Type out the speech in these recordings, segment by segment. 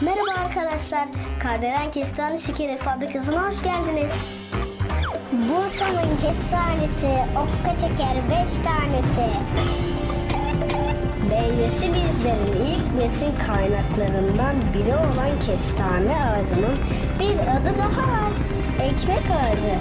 Merhaba arkadaşlar. Kardelen Kestane Şekeri Fabrikası'na hoş geldiniz. Bursa'nın kestanesi, okka çeker 5 tanesi. Meyvesi bizlerin ilk besin kaynaklarından biri olan kestane ağacının bir adı daha var. Ekmek ağacı.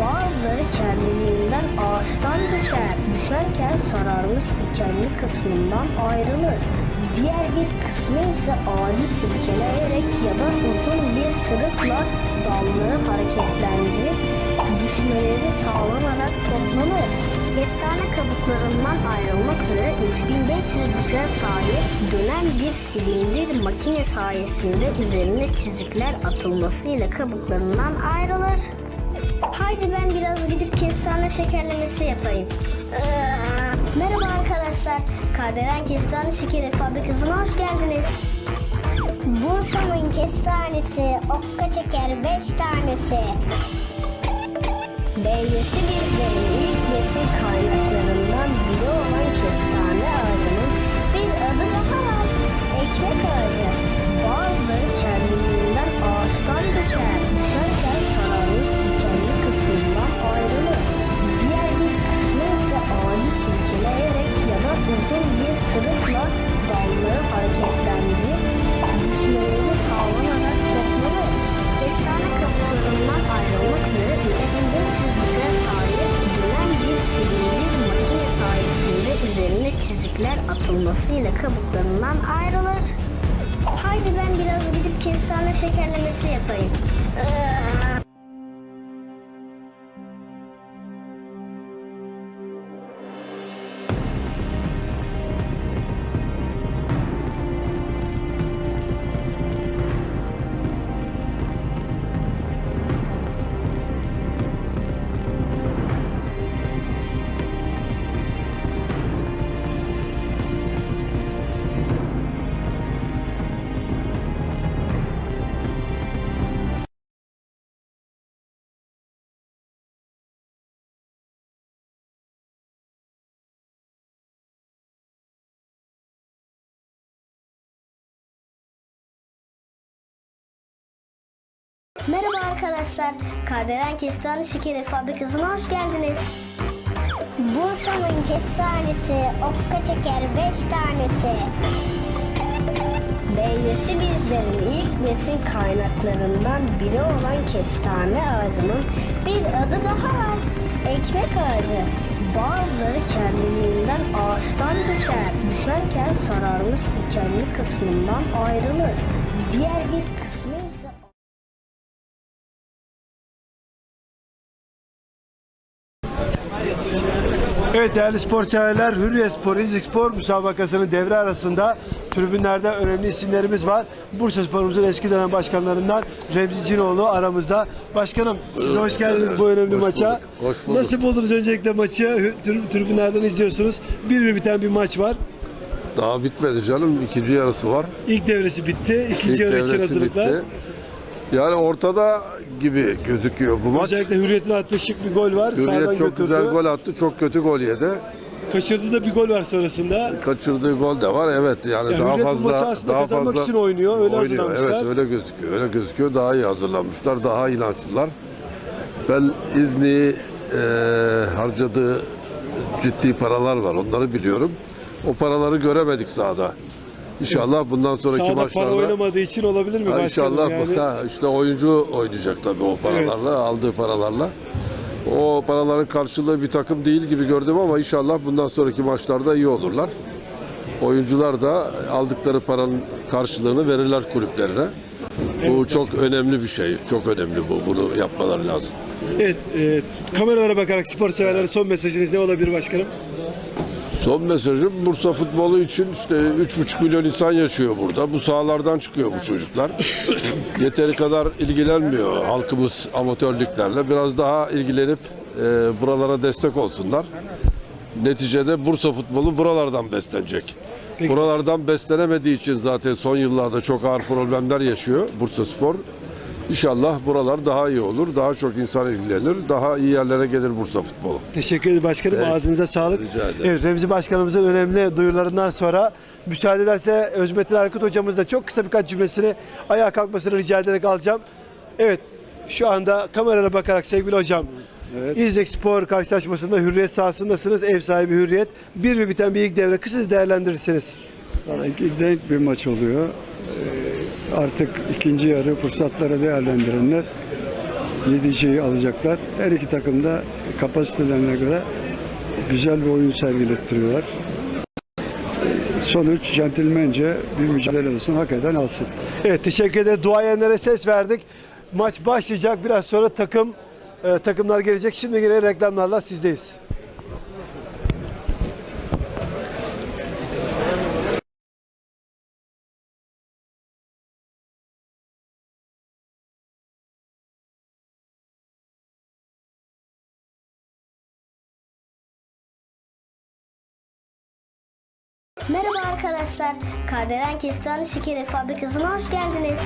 Bazıları kendiliğinden ağaçtan düşer. Düşerken sararmış dikenli kısmından ayrılır. Diğer bir kısmı ise ağacı silkeleyerek ya da uzun bir sırıkla dalları hareketlendirip düşmeleri sağlanarak toplanır. Kestane kabuklarından ayrılmak üzere 3500 bıçağa sahip dönen bir silindir makine sayesinde üzerine çizikler atılmasıyla kabuklarından ayrılır. Haydi ben biraz gidip kestane şekerlemesi yapayım. Merhaba arkadaşlar. Kardelen Kestane Şekeri Fabrikası'na hoş geldiniz. Bursa'nın kestanesi, okka çeker 5 tanesi. Meyvesi bizlerin ilk besin kaynaklarından biri olan üzerine çizikler atılmasıyla kabuklarından ayrılır. Haydi ben biraz gidip kestane şekerlemesi yapayım. Merhaba arkadaşlar. Kardelen Kestane Şekeri Fabrikası'na hoş geldiniz. Bursa'nın kestanesi, okka çeker 5 tanesi. Meyvesi bizlerin ilk besin kaynaklarından biri olan kestane ağacının bir adı daha var. Ekmek ağacı. Bazıları kendiliğinden ağaçtan düşer. Düşerken sararmış dikenli kısmından ayrılır. Diğer bir kısmı Evet değerli spor severler Hürriyet Spor, İzlik Spor müsabakasının devre arasında tribünlerde önemli isimlerimiz var. Bursa Spor'umuzun eski dönem başkanlarından Remzi Cinoğlu aramızda. Başkanım siz de hoş geldiniz bu önemli Hoş maça. bulduk, hoş bulduk. Nasıl buldunuz öncelikle maçı? Tribünlerden izliyorsunuz. Bir bir biten bir maç var. Daha bitmedi canım. İkinci yarısı var. İlk devresi bitti. İkinci İlk yarı için hazırlıklar. bitti. Yani ortada gibi gözüküyor bu maç. Özellikle Hürriyet'in attığı şık bir gol var. Sağdan Hürriyet çok götürdü. güzel gol attı. Çok kötü gol yedi. Kaçırdığı da bir gol var sonrasında. Kaçırdığı gol de var. Evet yani Ya daha Hürriyet bu fazla maçı aslında daha kazanmak fazla için oynuyor, öyle hazırlanmışlar. Evet öyle gözüküyor. Öyle gözüküyor. Daha iyi hazırlanmışlar. Daha inançlılar. Ben İzni e, harcadığı ciddi paralar var. Onları biliyorum. O paraları göremedik sahada. İnşallah bundan sonraki Sağda para maçlarda oynamadığı için olabilir mi Ha, başkanım İnşallah yani? ha, işte oyuncu oynayacak tabii o paralarla, aldığı paralarla. O paraların karşılığı bir takım değil gibi gördüm ama inşallah bundan sonraki maçlarda iyi olurlar. Oyuncular da aldıkları paranın karşılığını verirler kulüplerine. Bu çok önemli bir şey. Çok önemli bu. Bunu yapmaları lazım. Evet, e, kameralara bakarak spor severlere son mesajınız ne olabilir başkanım? Son mesajım Bursa futbolu için işte 3,5 milyon insan yaşıyor burada. Bu sahalardan çıkıyor bu çocuklar. Yeteri kadar ilgilenmiyor halkımız amatörlüklerle. Biraz daha ilgilenip e, buralara destek olsunlar. Neticede Bursa futbolu buralardan beslenecek. Peki. Buralardan beslenemediği için zaten son yıllarda çok ağır problemler yaşıyor Bursa Spor. İnşallah buralar daha iyi olur, daha çok insan ilgilenir, daha iyi yerlere gelir Bursa futbolu. Teşekkür ederim başkanım. Evet. Ağzınıza sağlık. Rica ederim. Evet, Remzi Başkanımızın önemli duyurularından sonra müsaade ederse Özmetin Erkut hocamız da çok kısa birkaç cümlesini ayağa kalkmasını rica ederek alacağım. Evet, şu anda kameraya bakarak sevgili hocam, Evet. İzlek Spor karşılaşmasında Hürriyet sahasındasınız. Ev sahibi Hürriyet. Bir bir biten bir ilk devre. Kısa değerlendirirseniz. Valla denk bir maç oluyor. Ee, artık ikinci yarı fırsatları değerlendirenler yediciyi alacaklar. Her iki takım da kapasitelerine göre güzel bir oyun sergilettiriyorlar. Sonuç centilmence bir mücadele olsun, hak eden alsın. Evet teşekkür ederim. Duayenlere ses verdik. Maç başlayacak. Biraz sonra takım e, takımlar gelecek. Şimdi yine reklamlarla sizdeyiz. Arkadaşlar. Kardelen Kestane Şekeri Fabrikası'na hoş geldiniz.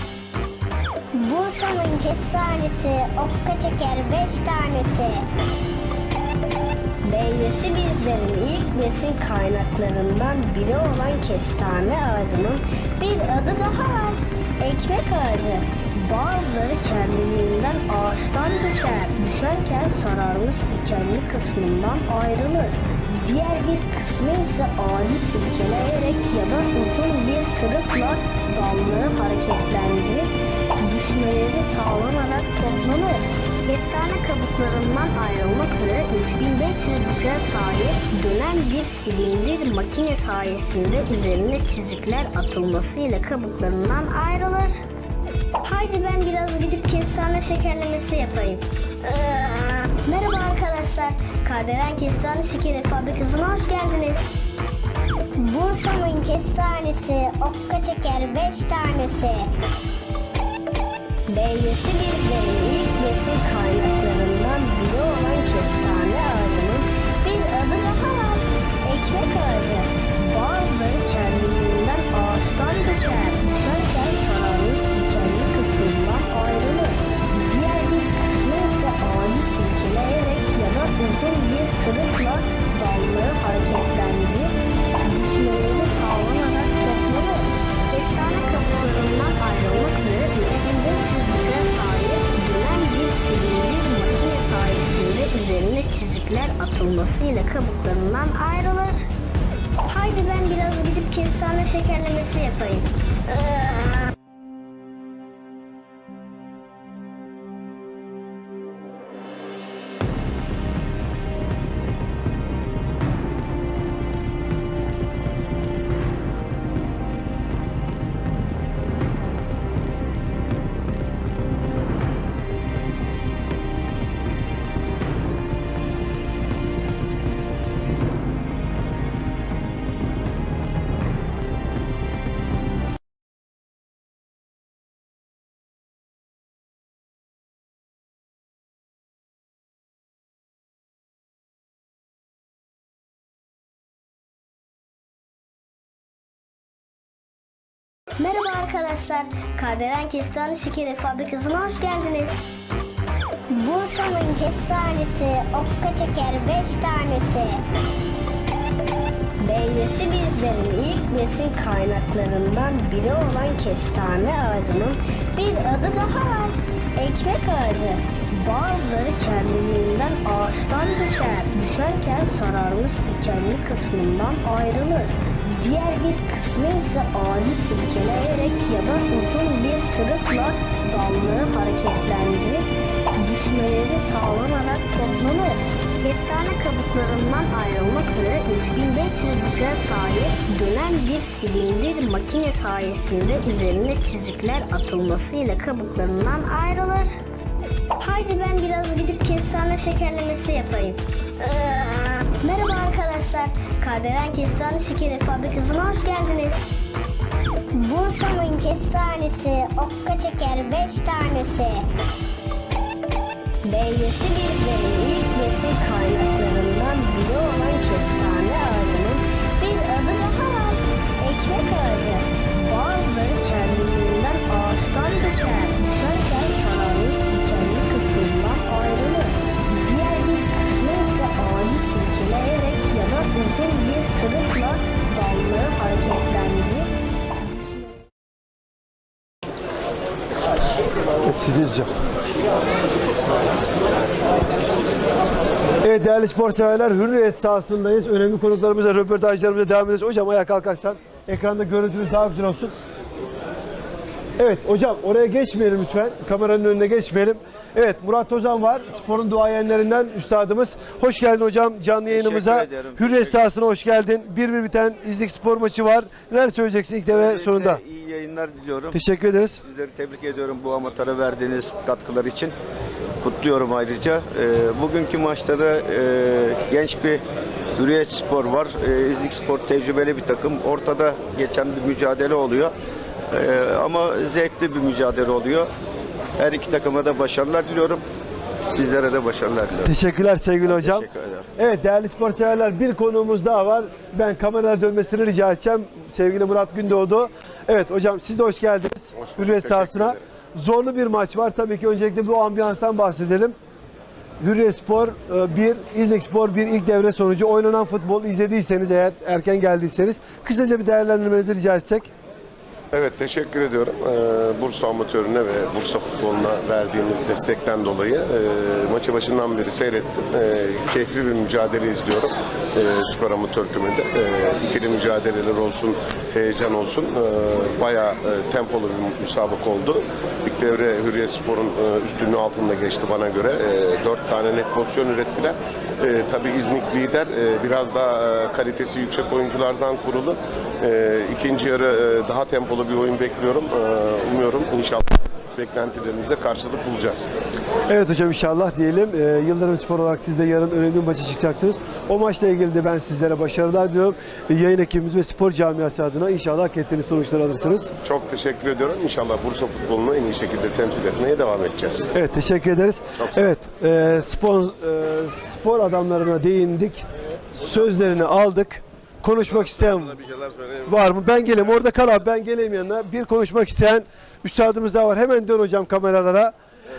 Bursa'nın kestanesi, okka çeker 5 tanesi. Meyvesi bizlerin ilk besin kaynaklarından biri olan kestane ağacının bir adı daha var. Ekmek ağacı. Bazıları kendiliğinden ağaçtan düşer. Düşerken sararmış dikenli kısmından ayrılır. Diğer bir kısmı ise ağacı silkeleyerek sırıkla dalları hareketlendirip düşmeleri sağlanarak toplanır. Kestane kabuklarından ayrılmak üzere 3500 bıçağa sahip dönen bir silindir makine sayesinde üzerine çizikler atılmasıyla kabuklarından ayrılır. Haydi ben biraz gidip kestane şekerlemesi yapayım. Ee, Merhaba arkadaşlar. Kardelen Kestane Şekeri Fabrikası'na hoş geldiniz. Kestanesi, okka çeker 5 tanesi. Meyvesi bizlerin ilk besin kaynaklarından biri olan kestane ağacının bir adı daha var. Ekmek ağacı. Bazıları kendiliğinden ağaçtan düşer. Düşerken sararmış dikenli kısmından ayrılır. Diğer bir kısmı ise ağacı silkeleyerek ya da uzun bir sırıkla atılmasıyla kabuklarından ayrılır. Haydi ben biraz gidip kestane şekerlemesi yapayım. Merhaba arkadaşlar. Kardelen Kestane Şekeri Fabrikası'na hoş geldiniz. Bursa'nın kestanesi, okka çeker 5 tanesi. Meyvesi bizlerin ilk besin kaynaklarından biri olan kestane ağacının bir adı daha var. Ekmek ağacı. Bazıları kendiliğinden ağaçtan düşer. Düşerken sararmış dikenli kısmından ayrılır. Diğer bir kısmı ise ağacı silkeleyerek ya da uzun bir sırıkla dalları hareketlendirip düşmeleri sağlanarak toplanır. Kestane kabuklarından ayrılmak üzere 3500 bıçağa sahip dönen bir silindir makine sayesinde üzerine çizikler atılmasıyla kabuklarından ayrılır. Haydi ben biraz gidip kestane şekerlemesi yapayım. Ee, Merhaba arkadaşlar. Kardelen Kestane Şekeri Fabrikası'na hoş geldiniz. Bursa'nın kestanesi, okka çeker 5 tanesi. Beyesi bizlerin ilk besin kaynaklarından biri olan kestane ağacının bir adı daha var. Ekmek ağacı. Bazıları kendiliğinden ağaçtan düşer. Değerli spor severler Hürriyet sahasındayız. Önemli konuklarımızla röportajlarımıza devam ediyoruz. Hocam ayağa kalkarsan ekranda görüntünüz daha güzel olsun. Evet hocam oraya geçmeyelim lütfen. Kameranın önüne geçmeyelim. Evet Murat Ozan var. Sporun duayenlerinden üstadımız. Hoş geldin hocam canlı yayınımıza. Hürriyet sahasına hoş geldin. Bir bir biten İznik spor maçı var. Neler söyleyeceksin ilk devre Öncelikle sonunda? İyi yayınlar diliyorum. Teşekkür ederiz. Sizleri tebrik ediyorum bu amatöre verdiğiniz katkılar için. Kutluyorum ayrıca. Ee, bugünkü maçta da e, genç bir Hürriyet Spor var. E, İznik Spor tecrübeli bir takım. Ortada geçen bir mücadele oluyor. Ee, ama zevkli bir mücadele oluyor. Her iki takıma da başarılar diliyorum. Sizlere de başarılar diliyorum. Teşekkürler sevgili hocam. Teşekkür ederim. Evet değerli spor severler bir konuğumuz daha var. Ben kameralara dönmesini rica edeceğim. Sevgili Murat Gündoğdu. Evet hocam siz de hoş geldiniz. Hürriyet sahasına. Zorlu bir maç var. Tabii ki öncelikle bu ambiyanstan bahsedelim. Hürriyet Spor 1, İznik Spor 1 ilk devre sonucu. Oynanan futbol izlediyseniz eğer erken geldiyseniz kısaca bir değerlendirmenizi rica etsek. Evet teşekkür ediyorum. Ee, Bursa amatörüne ve Bursa futboluna verdiğiniz destekten dolayı e, maçı başından beri seyrettim. E, keyifli bir mücadele izliyorum. E, süper amatör kümede. E, ikili mücadeleler olsun, heyecan olsun. E, bayağı tempolu bir müsabaka oldu. Devre Hürriyet Spor'un e, üstünlüğü altında geçti bana göre. E, dört tane net pozisyon ürettiler. E, tabii İznik lider. Biraz daha kalitesi yüksek oyunculardan kurulu. İkinci yarı daha tempolu bir oyun bekliyorum. Umuyorum inşallah beklentilerimizde karşılık bulacağız. Evet hocam inşallah diyelim. Ee, Yıldırım Spor olarak siz de yarın önemli bir maça çıkacaksınız. O maçla ilgili de ben sizlere başarılar diliyorum. Ee, Yayın ekibimiz ve spor camiası adına inşallah hak ettiğiniz sonuçları alırsınız. Çok teşekkür ediyorum. İnşallah Bursa futbolunu en iyi şekilde temsil etmeye devam edeceğiz. Evet teşekkür ederiz. Çok sağ olun. Evet e, spor, e, spor adamlarına değindik. Sözlerini aldık. Konuşmak isteyen var mı? Ben geleyim. Orada kal abi. Ben geleyim yanına. Bir konuşmak isteyen üstadımız daha var. Hemen dön hocam kameralara.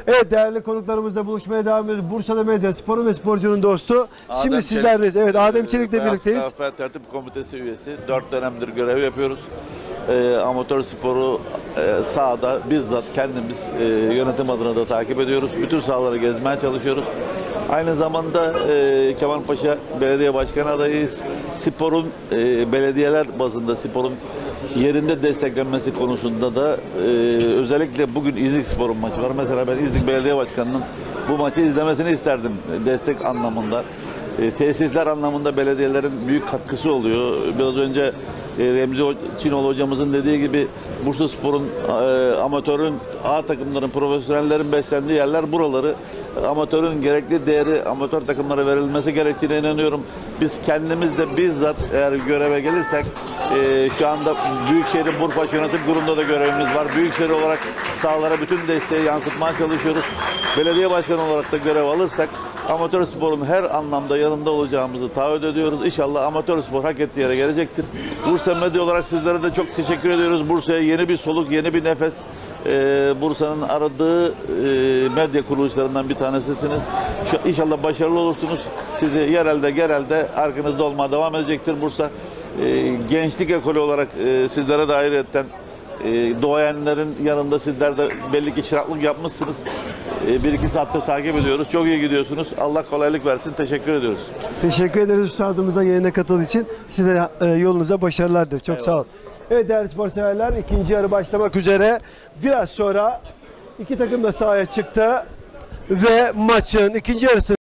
Evet değerli konuklarımızla buluşmaya devam ediyoruz. Bursa'da medya, sporun ve sporcunun dostu. Şimdi Adem sizlerleyiz. Evet Adem Çelik'le Beyaz birlikteyiz. Kahve Tertip Komitesi üyesi. 4 dönemdir görev yapıyoruz. Ee, amatör sporu e, sahada bizzat kendimiz e, yönetim adına da takip ediyoruz. Bütün sahaları gezmeye çalışıyoruz. Aynı zamanda e, Kemalpaşa Belediye Başkanı adayıyız. Sporun e, belediyeler bazında sporun yerinde desteklenmesi konusunda da e, özellikle bugün İznik Spor'un maçı var. Mesela ben İznik Belediye Başkanı'nın bu maçı izlemesini isterdim e, destek anlamında. E, tesisler anlamında belediyelerin büyük katkısı oluyor. Biraz önce e, Remzi Ho- Çinoğlu hocamızın dediği gibi Bursa Spor'un, e, amatörün, A takımların, profesyonellerin beslendiği yerler buraları. E, Amatörün gerekli değeri amatör takımlara verilmesi gerektiğine inanıyorum. Biz kendimiz de bizzat eğer göreve gelirsek e, şu anda Büyükşehir'in Burfaş Yönetim Kurulu'nda da görevimiz var. Büyükşehir olarak sahalara bütün desteği yansıtmaya çalışıyoruz. Belediye başkanı olarak da görev alırsak amatör sporun her anlamda yanında olacağımızı taahhüt ediyoruz. İnşallah amatör spor hak ettiği yere gelecektir. Bursa Medya olarak sizlere de çok teşekkür ediyoruz. Bursa'ya yeni bir soluk, yeni bir nefes. Ee, Bursa'nın aradığı e, medya kuruluşlarından bir tanesisiniz. Şu, inşallah başarılı olursunuz. Sizi yerelde, genelde arkanızda olmaya devam edecektir Bursa. Ee, gençlik ekolü olarak e, sizlere de ayrıyetten e, doğayanların yanında sizler de belli ki çıraklık yapmışsınız. E, bir iki saattir takip ediyoruz. Çok iyi gidiyorsunuz. Allah kolaylık versin. Teşekkür ediyoruz. Teşekkür ederiz üstadımıza yayına katıldığı için. Size e, yolunuza başarılar. Çok sağ olun. Evet değerli spor severler ikinci yarı başlamak üzere. Biraz sonra iki takım da sahaya çıktı. ve maçın ikinci yarısı